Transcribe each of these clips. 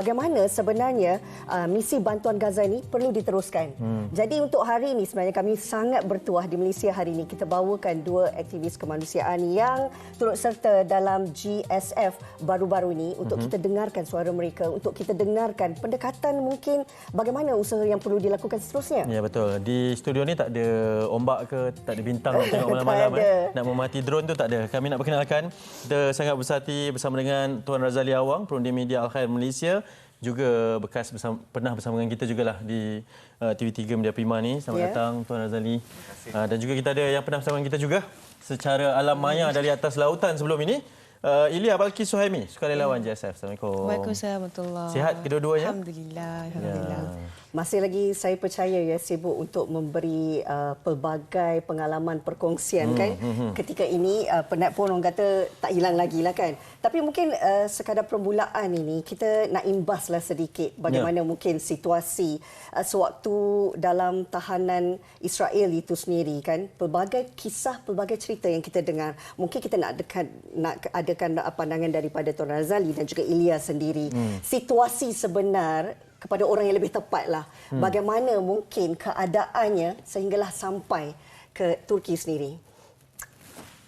Bagaimana sebenarnya uh, misi bantuan Gaza ini perlu diteruskan. Hmm. Jadi untuk hari ini sebenarnya kami sangat bertuah di Malaysia hari ini kita bawakan dua aktivis kemanusiaan yang turut serta dalam GSF baru-baru ini untuk hmm. kita dengarkan suara mereka, untuk kita dengarkan pendekatan mungkin bagaimana usaha yang perlu dilakukan seterusnya. Ya betul. Di studio ni tak ada ombak ke, tak ada bintang nak tengok malam-malam eh. Nak memati drone tu tak ada. Kami nak perkenalkan kita sangat bersati bersama dengan Tuan Razali Awang, Perundi Media Al Khair Malaysia juga bekas bersama, pernah bersama dengan kita juga lah di uh, TV3 Media Prima ni. Selamat yeah. datang Tuan Razali. Uh, dan juga kita ada yang pernah bersama dengan kita juga secara alam maya dari atas lautan sebelum ini. Uh, Ilya Balki Suhaimi, sukarelawan JSF. Assalamualaikum. Waalaikumsalam. Sihat kedua-duanya? Alhamdulillah. Alhamdulillah. Ya masih lagi saya percaya ya sibuk untuk memberi uh, pelbagai pengalaman perkongsian hmm, kan hmm, hmm. ketika ini uh, penat pun orang kata tak hilang lagi lah kan tapi mungkin uh, sekadar permulaan ini kita nak imbaslah sedikit bagaimana yeah. mungkin situasi uh, sewaktu dalam tahanan Israel itu sendiri kan pelbagai kisah pelbagai cerita yang kita dengar mungkin kita nak dekat nak adakan pandangan daripada Tuan Razali dan juga Ilya sendiri hmm. situasi sebenar kepada orang yang lebih tepatlah hmm. bagaimana mungkin keadaannya sehinggalah sampai ke Turki sendiri.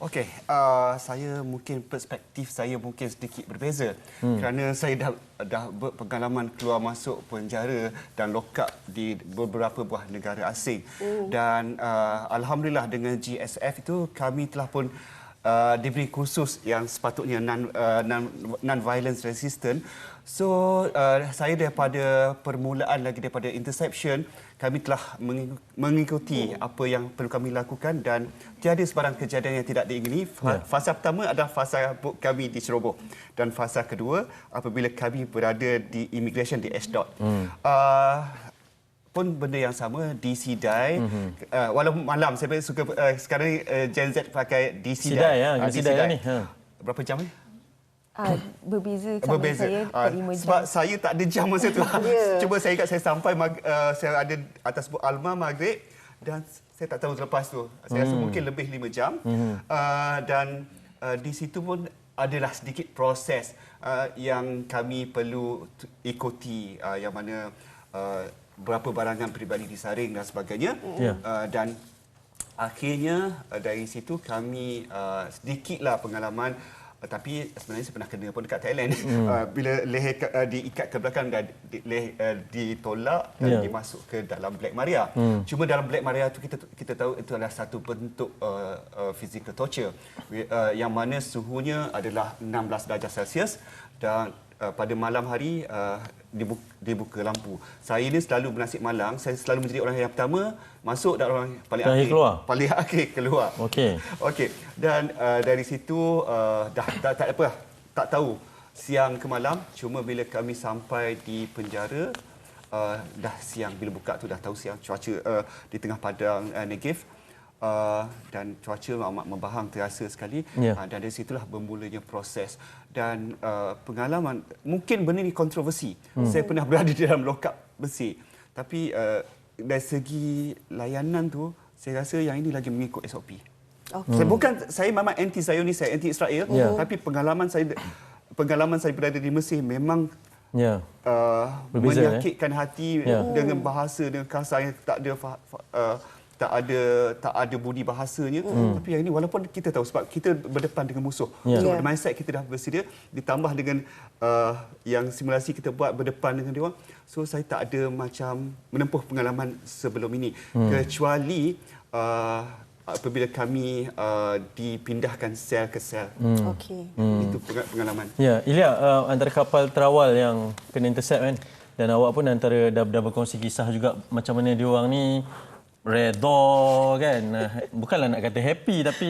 Okey, uh, saya mungkin perspektif saya mungkin sedikit berbeza hmm. kerana saya dah dah berpengalaman keluar masuk penjara dan lokap di beberapa buah negara asing hmm. dan uh, alhamdulillah dengan GSF itu kami telah pun uh, diberi kursus yang sepatutnya non uh, non, non violence resistant So uh, saya daripada permulaan lagi daripada interception kami telah mengikuti hmm. apa yang perlu kami lakukan dan tiada sebarang kejadian yang tidak diingini. Ya. Fasa pertama adalah fasa kami di Ceroboh dan fasa kedua apabila kami berada di immigration di Ashdod. Hmm. Uh, pun benda yang sama DC die mm-hmm. uh, walaupun malam saya suka uh, sekarang uh, Gen Z pakai DC die, ya, uh, DC die. Ni. Ha. berapa jam ni Uh, berbeza sama berbeza. saya uh, jam. Sebab saya tak ada jam masa tu. yeah. Cuba saya ingat saya sampai uh, saya ada atas Alma Maghrib dan saya tak tahu selepas tu. Saya hmm. rasa mungkin lebih lima jam. Hmm. Uh, dan uh, di situ pun adalah sedikit proses uh, yang kami perlu ikuti uh, yang mana uh, berapa barangan peribadi disaring dan sebagainya. Yeah. Uh, dan akhirnya uh, dari situ kami uh, sedikitlah pengalaman Uh, tapi sebenarnya saya pernah kena pun dekat Thailand hmm. uh, bila leher uh, diikat ke belakang dan di, leher, uh, ditolak dan yeah. dimasuk ke dalam Black Maria. Hmm. Cuma dalam Black Maria tu kita kita tahu itu adalah satu bentuk uh, uh, physical torture uh, yang mana suhunya adalah 16 darjah Celsius dan uh, pada malam hari uh, dibuka, dibuka lampu. Saya ni selalu bernasib malang, saya selalu menjadi orang yang pertama masuk dan orang paling akhir keluar. Paling akhir keluar. Okey. Okey. Dan uh, dari situ uh, dah, dah tak apa tak tahu siang ke malam cuma bila kami sampai di penjara uh, dah siang bila buka tu dah tahu siang cuaca uh, di tengah padang uh, Negev uh, dan cuaca amat membahang terasa sekali yeah. uh, dan dari situlah bermulanya proses dan uh, pengalaman mungkin benda ini kontroversi hmm. saya pernah berada di dalam lokap besi tapi uh, dari segi layanan tu saya rasa yang ini lagi mengikut SOP okay. saya bukan saya memang anti Zionis saya anti Israel yeah. tapi pengalaman saya pengalaman saya berada di Mesir memang Yeah. Uh, Berbeza, menyakitkan eh? hati yeah. dengan bahasa dengan kasar yang tak ada uh, tak ada tak ada budi bahasanya mm. tapi yang ini walaupun kita tahu sebab kita berdepan dengan musuh yeah. so yeah. mindset kita dah bersedia ditambah dengan uh, yang simulasi kita buat berdepan dengan dia so saya tak ada macam menempuh pengalaman sebelum ini mm. kecuali uh, apabila kami uh, dipindahkan sel ke sel mm. okey mm. itu pengalaman ya yeah. Ilya uh, antara kapal terawal yang kena intercept kan dan awak pun antara dah, dah berkongsi kisah juga macam mana dia orang ni redha kan bukanlah nak kata happy tapi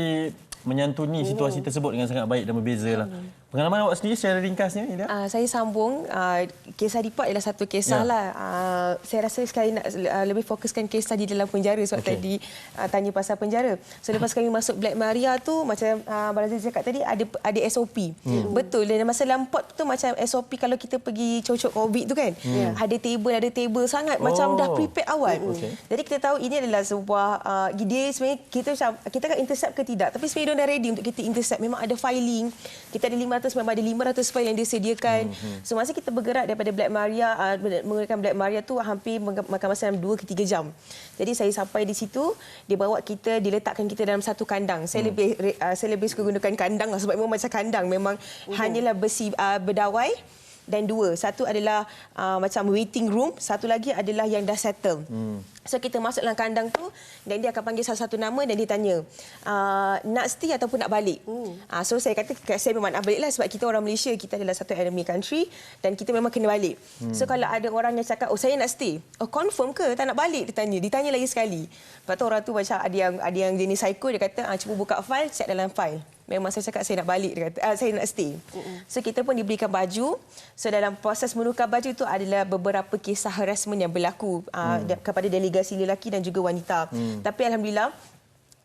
menyantuni situasi tersebut dengan sangat baik dan berbeza lah. Pengalaman awak sendiri secara ringkasnya? Uh, saya sambung. Uh, kisah Dipak adalah satu kisah ya. lah. Uh, saya rasa sekali nak uh, lebih fokuskan kisah di dalam penjara sebab okay. tadi uh, tanya pasal penjara. So lepas kami masuk Black Maria tu macam uh, Barazil cakap tadi ada ada SOP. Hmm. Betul. Dan masa lampot tu macam SOP kalau kita pergi cocok COVID tu kan. Hmm. Ada table, ada table sangat. Oh. Macam dah prepare awal. Okay. Jadi kita tahu ini adalah sebuah uh, dia sebenarnya kita kita akan intercept ke tidak. Tapi sebenarnya dah ready untuk kita intercept. Memang ada filing. Kita ada atas memang ada 500 file yang disediakan. Hmm. So masa kita bergerak daripada Black Maria uh, menggunakan Black Maria tu hampir makan masa dalam 2 ke 3 jam. Jadi saya sampai di situ, dia bawa kita diletakkan kita dalam satu kandang. Saya hmm. lebih uh, saya lebih suka gunakan kandang lah sebab memang macam kandang memang hmm. hanyalah besi uh, berdawai dan dua. Satu adalah uh, macam waiting room, satu lagi adalah yang dah settle. Hmm. So kita masuk dalam kandang tu dan dia akan panggil salah satu nama dan dia tanya uh, nak stay ataupun nak balik. Hmm. Uh, so saya kata saya memang nak balik lah sebab kita orang Malaysia, kita adalah satu enemy country dan kita memang kena balik. Hmm. So kalau ada orang yang cakap, oh saya nak stay. Oh confirm ke tak nak balik? Dia tanya. Ditanya lagi sekali. Lepas tu orang tu macam ada yang, ada yang jenis psycho, dia kata ah, cuba buka file, check dalam file memang saya cakap saya nak balik dia kata uh, saya nak stay. So kita pun diberikan baju. So dalam proses menukar baju itu adalah beberapa kisah harassment yang berlaku uh, mm. kepada delegasi lelaki dan juga wanita. Mm. Tapi alhamdulillah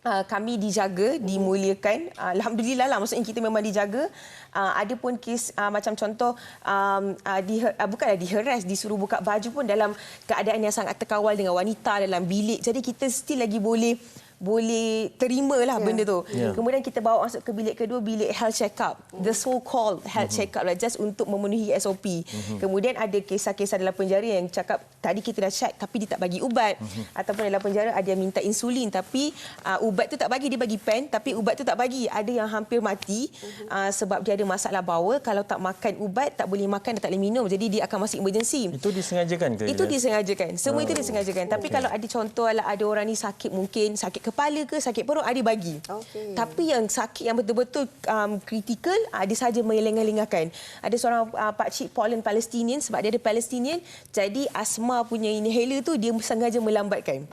Uh, kami dijaga, dimuliakan. Uh, Alhamdulillah lah, maksudnya kita memang dijaga. Uh, ada pun kes uh, macam contoh, um, uh, di, uh, bukanlah diheras, disuruh buka baju pun dalam keadaan yang sangat terkawal dengan wanita dalam bilik. Jadi kita still lagi boleh boleh terima lah yeah. benda tu. Yeah. Kemudian kita bawa masuk ke bilik kedua, bilik health check up. The so-called health mm-hmm. check up lah, just untuk memenuhi SOP. Mm-hmm. Kemudian ada kisah-kisah dalam penjara yang cakap, tadi kita dah check tapi dia tak bagi ubat. Mm-hmm. Ataupun dalam penjara ada yang minta insulin tapi uh, ubat tu tak bagi, dia bagi pen tapi ubat tu tak bagi. Ada yang hampir mati mm-hmm. uh, sebab dia ada masalah bawa. Kalau tak makan ubat, tak boleh makan dan tak boleh minum. Jadi dia akan masuk emergency. Itu disengajakan ke? Itu disengajakan. Semua oh. itu disengajakan. Tapi okay. kalau ada contoh lah, ada orang ni sakit mungkin, sakit kepala ke sakit perut ada bagi. Okay. Tapi yang sakit yang betul-betul um, kritikal ada saja melengah-lengahkan. Ada seorang uh, pak cik Poland Palestinian sebab dia ada Palestinian jadi asma punya inhaler tu dia sengaja melambatkan.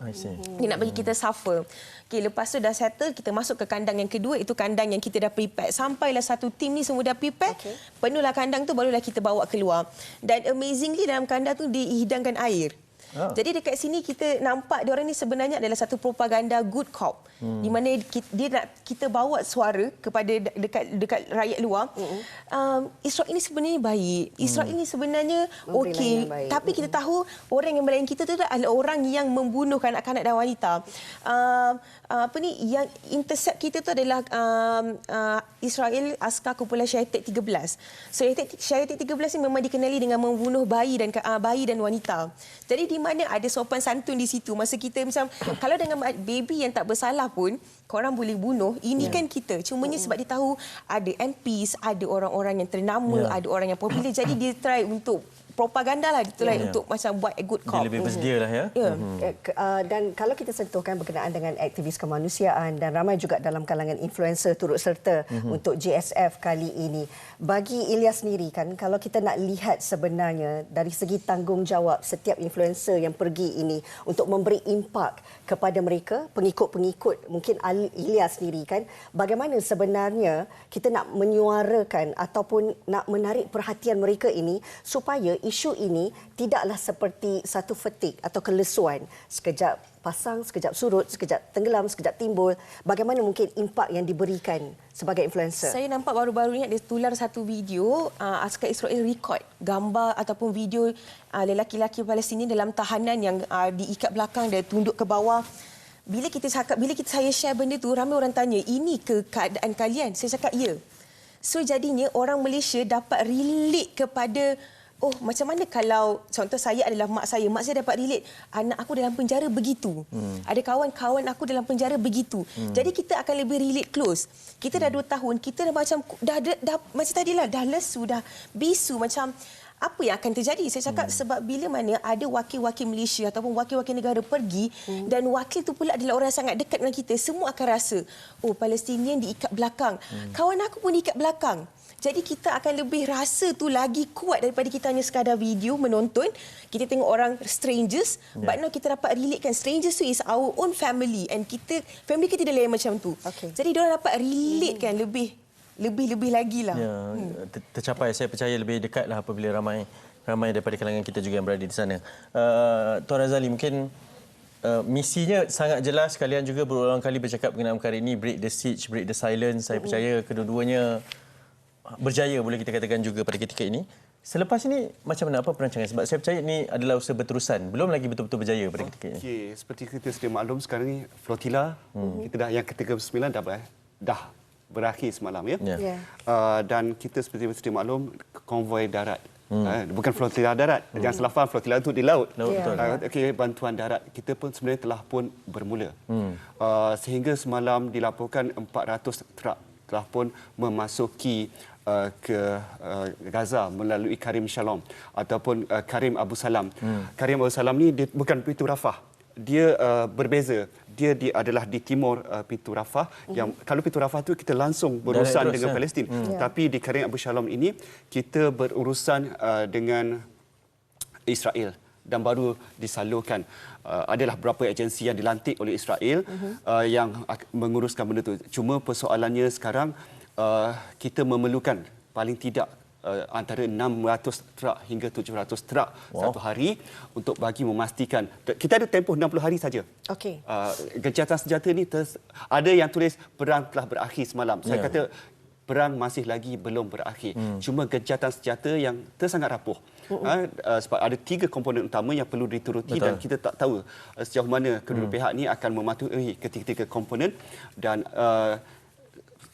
Dia nak bagi kita suffer. Okay, lepas tu dah settle kita masuk ke kandang yang kedua itu kandang yang kita dah prepare. Sampailah satu tim ni semua dah prepare. Okay. Penuhlah kandang tu barulah kita bawa keluar. Dan amazingly dalam kandang tu dihidangkan air. Oh. Jadi dekat sini kita nampak dia orang ni sebenarnya adalah satu propaganda good cop. Hmm. Di mana dia nak kita bawa suara kepada dekat dekat rakyat luar. Hmm. Um, Israel ini sebenarnya baik. Israel hmm. ini sebenarnya okey. Tapi kita hmm. tahu orang yang melayan kita tu adalah orang yang membunuh kanak-kanak dan wanita. Um, apa ni yang intercept kita tu adalah um, uh, Israel askar kumpulan Syaitan 13. So Syaitan 13 ini memang dikenali dengan membunuh bayi dan uh, bayi dan wanita. Jadi di mana ada sopan santun di situ. Masa kita macam kalau dengan baby yang tak bersalah pun korang boleh bunuh ini yeah. kan kita cumanya sebab dia tahu ada MPs ada orang-orang yang ternama yeah. ada orang yang popular jadi dia try untuk propaganda lah itulah yeah. untuk macam buat a good cop. Dia lebih bersedia lah ya. Yeah. Mm-hmm. Uh, dan kalau kita sentuhkan berkenaan dengan aktivis kemanusiaan dan ramai juga dalam kalangan influencer turut serta mm-hmm. untuk JSF kali ini. Bagi Ilyas sendiri kan kalau kita nak lihat sebenarnya dari segi tanggungjawab setiap influencer yang pergi ini untuk memberi impak kepada mereka pengikut-pengikut mungkin Ilyas sendiri kan bagaimana sebenarnya kita nak menyuarakan ataupun nak menarik perhatian mereka ini supaya isu ini tidaklah seperti satu fetik atau kelesuan sekejap pasang, sekejap surut, sekejap tenggelam, sekejap timbul. Bagaimana mungkin impak yang diberikan sebagai influencer? Saya nampak baru-baru ini ada tular satu video uh, askar Israel record gambar ataupun video uh, lelaki-lelaki Palestin dalam tahanan yang uh, diikat belakang dan tunduk ke bawah. Bila kita cakap, bila kita saya share benda tu, ramai orang tanya, ini ke keadaan kalian? Saya cakap, ya. So jadinya orang Malaysia dapat relate kepada oh macam mana kalau contoh saya adalah mak saya mak saya dapat relate anak aku dalam penjara begitu hmm. ada kawan-kawan aku dalam penjara begitu hmm. jadi kita akan lebih relate close kita dah dua tahun kita dah macam dah, dah, dah macam tadilah dah lesu dah bisu macam apa yang akan terjadi saya cakap hmm. sebab bila mana ada wakil-wakil Malaysia ataupun wakil-wakil negara pergi hmm. dan wakil itu pula adalah orang yang sangat dekat dengan kita semua akan rasa oh Palestinian diikat belakang hmm. kawan aku pun diikat belakang jadi kita akan lebih rasa tu lagi kuat daripada kita hanya sekadar video menonton. Kita tengok orang strangers. Yeah. But now kita dapat relate kan. Strangers tu is our own family. And kita, family kita lain macam tu. Okay. Jadi dia dapat relate kan lebih lebih-lebih lagi lah. Ya, hmm. tercapai. Saya percaya lebih dekat lah apabila ramai ramai daripada kalangan kita juga yang berada di sana. Uh, Tuan Razali, mungkin Uh, misinya sangat jelas kalian juga berulang kali bercakap mengenai perkara ini break the siege break the silence saya percaya kedua-duanya berjaya boleh kita katakan juga pada ketika ini. Selepas ini macam mana apa perancangan sebab saya percaya ini adalah usaha berterusan belum lagi betul-betul berjaya pada ketika ini. Okey, seperti kita sedia maklum sekarang ni flotilla hmm. kita dah yang ke-39 dah dah berakhir semalam ya. Ya. Ya. Uh, dan kita seperti sedia maklum konvoi darat. Hmm. Uh, bukan flotila darat. Hmm. Jangan salah faham flotila itu di laut. Laut, Ya. Uh, okay, bantuan darat kita pun sebenarnya telah pun bermula. Hmm. Uh, sehingga semalam dilaporkan 400 truk telah pun memasuki uh, ke uh, Gaza melalui Karim Shalom ataupun uh, Karim Abu Salam. Hmm. Karim Abu Salam ni dia bukan pintu Rafah. Dia uh, berbeza. Dia di, adalah di timur uh, pintu Rafah yang kalau pintu Rafah tu kita langsung berurusan terus, dengan ya. Palestin. Ya. Tapi di Karim Abu Shalom ini kita berurusan uh, dengan Israel dan baru disalurkan uh, adalah beberapa agensi yang dilantik oleh Israel uh-huh. uh, yang menguruskan benda itu. Cuma persoalannya sekarang uh, kita memerlukan paling tidak uh, antara 600 truk hingga 700 truk wow. satu hari untuk bagi memastikan kita ada tempoh 60 hari saja. Okey. Uh, gencatan senjata ni ters, ada yang tulis perang telah berakhir semalam. Saya Ya. kata perang masih lagi belum berakhir. Hmm. Cuma gencatan senjata yang tersangat rapuh. Ha, uh, sebab ada tiga komponen utama yang perlu dituruti Betul. dan kita tak tahu uh, sejauh mana kedua hmm. pihak ni akan mematuhi ketiga-tiga komponen dan uh,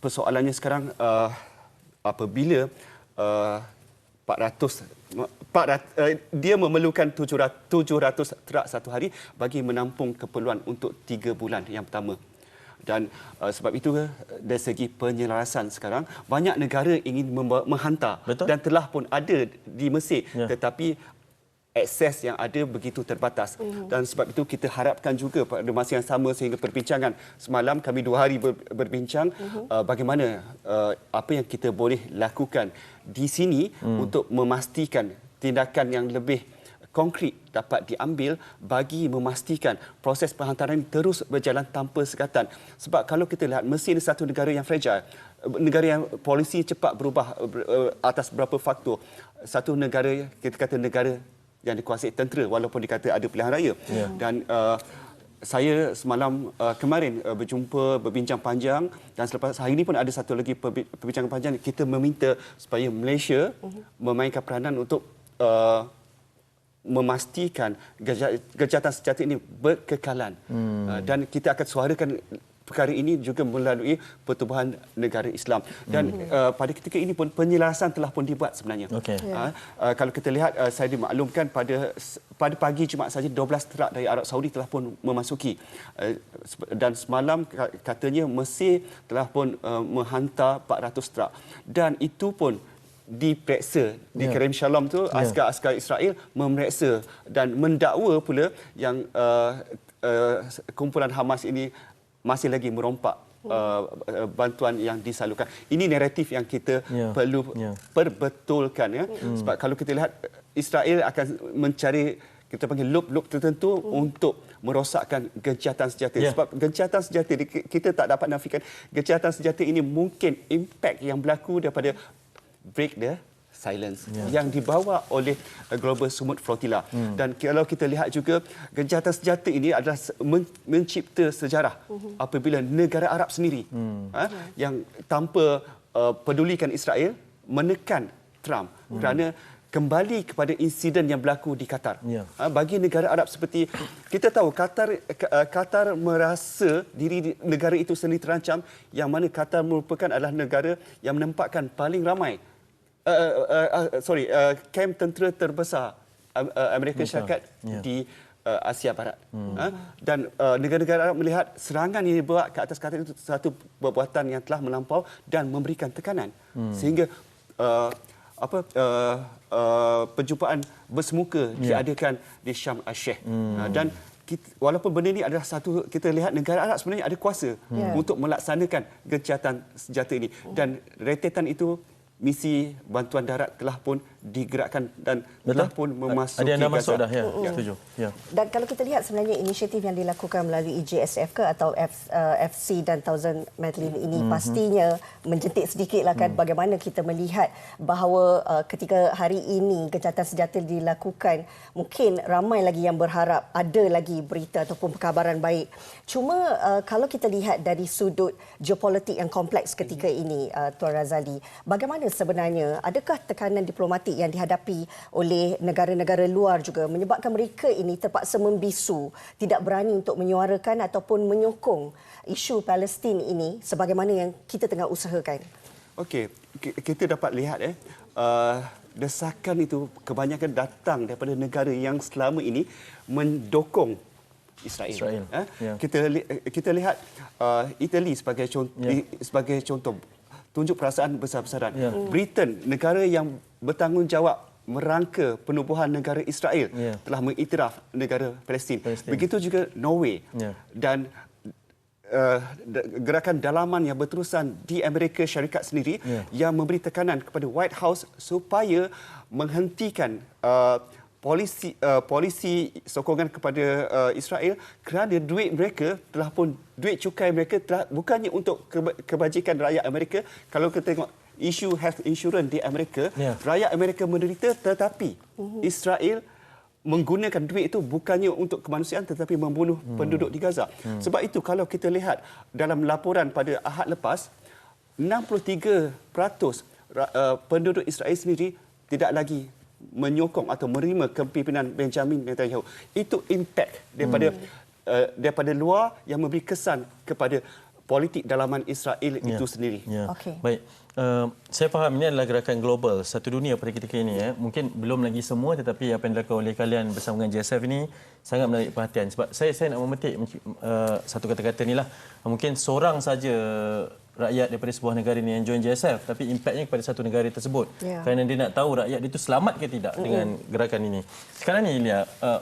persoalannya sekarang uh, apabila uh, 400 400, uh, dia memerlukan 700, 700 truk satu hari bagi menampung keperluan untuk tiga bulan yang pertama. Dan uh, sebab itu uh, dari segi penyelarasan sekarang banyak negara ingin membawa, menghantar Betul. dan telah pun ada di Mesir Ya. tetapi akses yang ada begitu terbatas dan sebab itu kita harapkan juga pada masa yang sama sehingga perbincangan semalam kami dua hari ber, berbincang uh, bagaimana uh, apa yang kita boleh lakukan di sini untuk memastikan tindakan yang lebih konkret dapat diambil bagi memastikan proses penghantaran terus berjalan tanpa sekatan. Sebab kalau kita lihat Mesir ini satu negara yang fragile, negara yang polisi cepat berubah eh, atas beberapa faktor. Satu negara kita kata negara yang dikuasai tentera walaupun dikata ada pilihan raya. Ya. Dan uh, saya semalam uh, kemarin uh, berjumpa berbincang panjang dan selepas hari ini pun ada satu lagi perbi- perbincangan panjang kita meminta supaya Malaysia memainkan peranan untuk uh, memastikan gejatan senjata ini berkekalan hmm. uh, dan kita akan suarakan perkara ini juga melalui pertubuhan negara Islam dan hmm. uh, pada ketika ini pun penyelarasan telah pun dibuat sebenarnya. Okey. Uh, uh, kalau kita lihat uh, saya dimaklumkan pada pada pagi Jumaat saja 12 truk dari Arab Saudi telah pun memasuki uh, dan semalam ka- katanya Mesir telah pun uh, menghantar 400 truk dan itu pun diperiksa di Ya. Karim Shalom tu Ya. askar-askar Israel memeriksa dan mendakwa pula yang uh, uh, kumpulan Hamas ini masih lagi merompak uh, uh, bantuan yang disalurkan. Ini naratif yang kita Ya. perlu Ya. perbetulkan ya. Sebab kalau kita lihat Israel akan mencari kita panggil loop-loop tertentu untuk merosakkan gencatan senjata. Ya. Sebab gencatan senjata kita tak dapat nafikan gencatan senjata ini mungkin impak yang berlaku daripada break the silence Ya. yang dibawa oleh uh, Global Sumut Flotilla. Hmm. Dan kalau kita lihat juga gencatan senjata ini adalah men- mencipta sejarah apabila negara Arab sendiri ha, yang tanpa uh, pedulikan Israel menekan Trump kerana kembali kepada insiden yang berlaku di Qatar. Ya. Ha, bagi negara Arab seperti kita tahu Qatar uh, Qatar merasa diri di- negara itu sendiri terancam yang mana Qatar merupakan adalah negara yang menempatkan paling ramai uh, uh, uh, sorry uh, kem tentera terbesar uh, uh, Amerika Betul. Syarikat Ya. di uh, Asia Barat. Hmm. Ha? Dan uh, negara-negara Arab melihat serangan yang dibuat ke atas Qatar itu satu perbuatan yang telah melampau dan memberikan tekanan hmm. sehingga uh, apa uh, uh, perjumpaan bersemuka Ya. diadakan di Syam Al-Sheikh. Hmm. Uh, dan kita, walaupun benda ini adalah satu kita lihat negara Arab sebenarnya ada kuasa Ya. untuk melaksanakan gencatan senjata ini dan rentetan itu misi bantuan darat telah pun digerakkan dan telah pun memasuki Ada yang dah masuk Gaza. dah ya. Setuju. Ya. Dan kalau kita lihat sebenarnya inisiatif yang dilakukan melalui EJSF ke atau F, uh, FC dan Thousand Medlin ini mm-hmm. pastinya menjentik sedikit lah kan mm. bagaimana kita melihat bahawa uh, ketika hari ini gencatan senjata dilakukan mungkin ramai lagi yang berharap ada lagi berita ataupun perkabaran baik. Cuma uh, kalau kita lihat dari sudut geopolitik yang kompleks ketika ini uh, Tuan Razali, bagaimana sebenarnya? Adakah tekanan diplomatik yang dihadapi oleh negara-negara luar juga menyebabkan mereka ini terpaksa membisu, tidak berani untuk menyuarakan ataupun menyokong isu Palestin ini sebagaimana yang kita tengah usahakan? Okey, kita dapat lihat eh uh, desakan itu kebanyakan datang daripada negara yang selama ini mendokong Israel. Israel. Eh? Yeah. Kita kita lihat uh, Italy sebagai contoh yeah. sebagai contoh tunjuk perasaan besar-besaran. Yeah. Britain negara yang bertanggungjawab merangka penubuhan negara Israel yeah. telah mengiktiraf negara Palestin. Palestin. Begitu juga Norway. Yeah. Dan uh, gerakan dalaman yang berterusan di Amerika Syarikat sendiri yeah. yang memberi tekanan kepada White House supaya menghentikan uh, polisi uh, polisi sokongan kepada uh, Israel kerana duit mereka telah pun duit cukai mereka telah bukannya untuk kebajikan rakyat Amerika kalau kita tengok isu health insurance di Amerika yeah. rakyat Amerika menderita tetapi uh-huh. Israel menggunakan duit itu bukannya untuk kemanusiaan tetapi membunuh hmm. penduduk di Gaza. Hmm. Sebab itu kalau kita lihat dalam laporan pada Ahad lepas 63% uh, penduduk Israel sendiri tidak lagi menyokong atau menerima kepimpinan Benjamin Netanyahu. Itu impact daripada hmm. uh, daripada luar yang memberi kesan kepada politik dalaman Israel ya. itu sendiri. Ya. Okay. Baik. Uh, saya faham ini adalah gerakan global satu dunia pada ketika ini ya. Mungkin belum lagi semua tetapi apa yang dilakukan oleh kalian bersama dengan JSF ini sangat menarik perhatian sebab saya saya nak memetik uh, satu kata-kata inilah mungkin seorang saja rakyat daripada sebuah negara ini yang join JSF tapi impaknya kepada satu negara tersebut. Yeah. kerana dia nak tahu rakyat itu selamat ke tidak mm-hmm. dengan gerakan ini. Sekarang ni Ilya uh,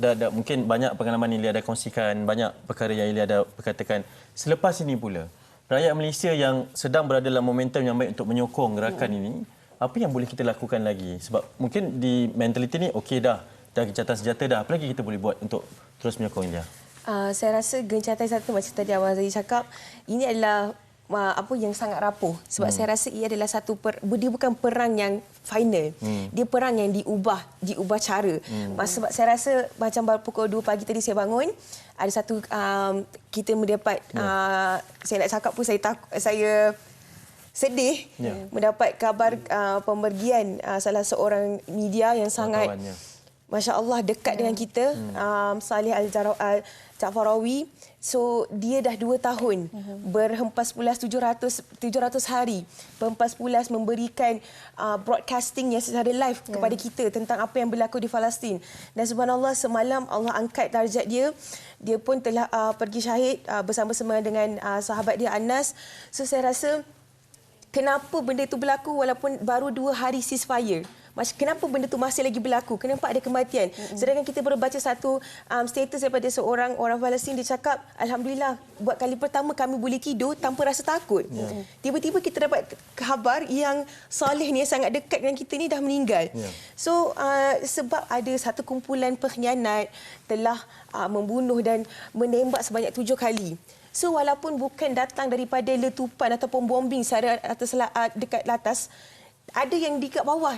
dah, dah, mungkin banyak pengalaman Ilya ada kongsikan banyak perkara yang Ilya ada perkatakan selepas ini pula rakyat Malaysia yang sedang berada dalam momentum yang baik untuk menyokong gerakan mm-hmm. ini apa yang boleh kita lakukan lagi? Sebab mungkin di mentaliti ni okey dah. Dah gencatan senjata dah. Apa lagi kita boleh buat untuk terus menyokong Ilya Uh, saya rasa gencatan satu macam tadi awal Zahid cakap ini adalah apa yang sangat rapuh sebab hmm. saya rasa ia adalah satu per, dia bukan perang yang final hmm. dia perang yang diubah diubah cara hmm. sebab saya rasa macam baru pukul 2 pagi tadi saya bangun ada satu um, kita mendapat yeah. uh, saya nak cakap pun saya tak saya sedih yeah. mendapat kabar uh, pemergian uh, salah seorang media yang sangat Masya Allah dekat yeah. dengan kita hmm. um, Salih Al-Jafarawi So dia dah dua tahun uh-huh. berhempas pulas 700 700 hari berhempas pulas memberikan uh, broadcasting yang secara live yeah. kepada kita tentang apa yang berlaku di Palestin. Dan subhanallah semalam Allah angkat darjat dia. Dia pun telah uh, pergi syahid uh, bersama-sama dengan uh, sahabat dia Anas. So saya rasa kenapa benda itu berlaku walaupun baru dua hari ceasefire? Mas, kenapa benda tu masih lagi berlaku? Kenapa ada kematian? Mm-hmm. Sedangkan kita baru baca satu um, status daripada seorang orang Palestin dia cakap, Alhamdulillah, buat kali pertama kami boleh tidur tanpa rasa takut. Yeah. Tiba-tiba kita dapat kabar yang Saleh ni yang sangat dekat dengan kita ni dah meninggal. Yeah. So, uh, sebab ada satu kumpulan pengkhianat telah uh, membunuh dan menembak sebanyak tujuh kali. So walaupun bukan datang daripada letupan ataupun bombing secara atas uh, dekat atas ada yang di kat bawah.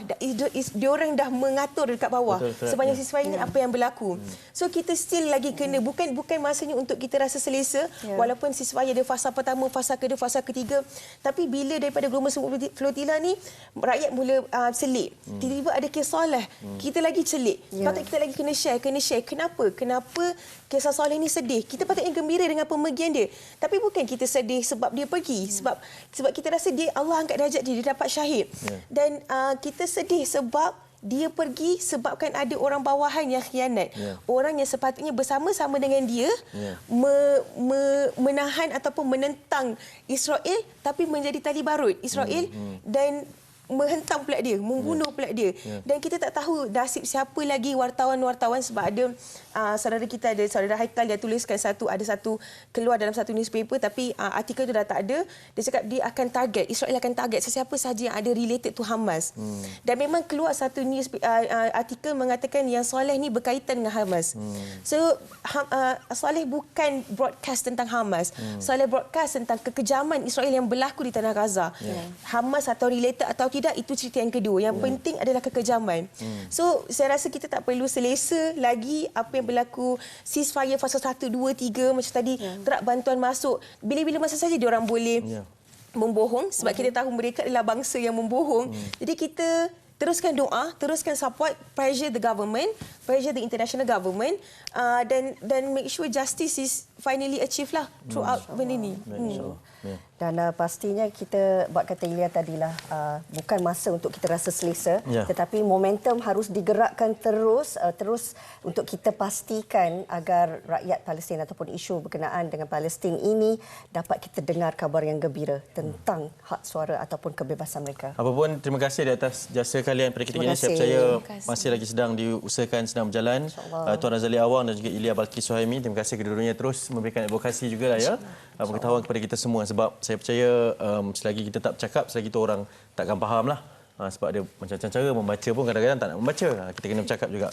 Dia orang dah mengatur dekat bawah. Betul, sebanyak siswa ini yeah. apa yang berlaku. Hmm. so kita still lagi kena bukan bukan masanya untuk kita rasa selesa yeah. walaupun siswa ada fasa pertama fasa kedua fasa ketiga tapi bila daripada gelombang semut flotilla ni rakyat mula uh, selit hmm. tiba-tiba ada kisah lah hmm. kita lagi selit yeah. patut kita lagi kena share kena share. Kenapa? Kenapa kisah Soleh ni sedih? Kita patutnya gembira dengan pemergian dia. Tapi bukan kita sedih sebab dia pergi. Hmm. sebab sebab kita rasa dia Allah angkat darjat dia. Dia dapat syahid. Yeah dan uh, kita sedih sebab dia pergi sebabkan ada orang bawahan yang khianat. Yeah. Orang yang sepatutnya bersama-sama dengan dia yeah. me, me, menahan ataupun menentang Israel tapi menjadi tali barut Israel mm, mm. dan menghentam pula dia, membunuh yeah. pula dia. Yeah. Dan kita tak tahu nasib siapa lagi wartawan-wartawan sebab ada uh, saudara kita ada saudara Haikal dia tuliskan satu ada satu keluar dalam satu newspaper tapi uh, artikel itu dah tak ada. Dia cakap dia akan target Israel akan target sesiapa sahaja yang ada related to Hamas. Hmm. Dan memang keluar satu news uh, uh, artikel mengatakan yang Soleh ni berkaitan dengan Hamas. Hmm. So uh, Soleh bukan broadcast tentang Hamas. Hmm. Soleh broadcast tentang kekejaman Israel yang berlaku di tanah Gaza. Yeah. Hamas atau related atau tidak tidak itu cerita yang kedua yang hmm. penting adalah kekejaman hmm. so saya rasa kita tak perlu selesa lagi apa yang berlaku ceasefire fasa 1 2 3 macam tadi yeah. terak bantuan masuk bila-bila masa saja dia orang boleh yeah membohong sebab kita tahu mereka adalah bangsa yang membohong. Jadi kita teruskan doa, teruskan support, pressure the government, pressure the international government uh, dan dan make sure justice is finally achieved lah throughout benda ni. Hmm. Ya. Dan uh, pastinya kita buat kata Ilya tadilah uh, bukan masa untuk kita rasa selesa Ya. tetapi momentum harus digerakkan terus uh, terus untuk kita pastikan agar rakyat Palestin ataupun isu berkenaan dengan Palestin ini dapat kita dengar kabar yang gembira tentang hak suara ataupun kebebasan mereka. Apapun terima kasih di atas jasa kalian pada ketika ini. Saya percaya masih lagi sedang diusahakan, sedang berjalan. Uh, Tuan Razali Awang dan juga Ilya Balki Suhaimi. Terima kasih kedua-duanya terus memberikan advokasi juga lah ya. Uh, pengetahuan kepada kita semua sebab saya percaya um, selagi kita tak bercakap, selagi itu orang takkan faham lah. Uh, sebab dia macam-macam cara membaca pun kadang-kadang tak nak membaca. Uh, kita kena bercakap juga.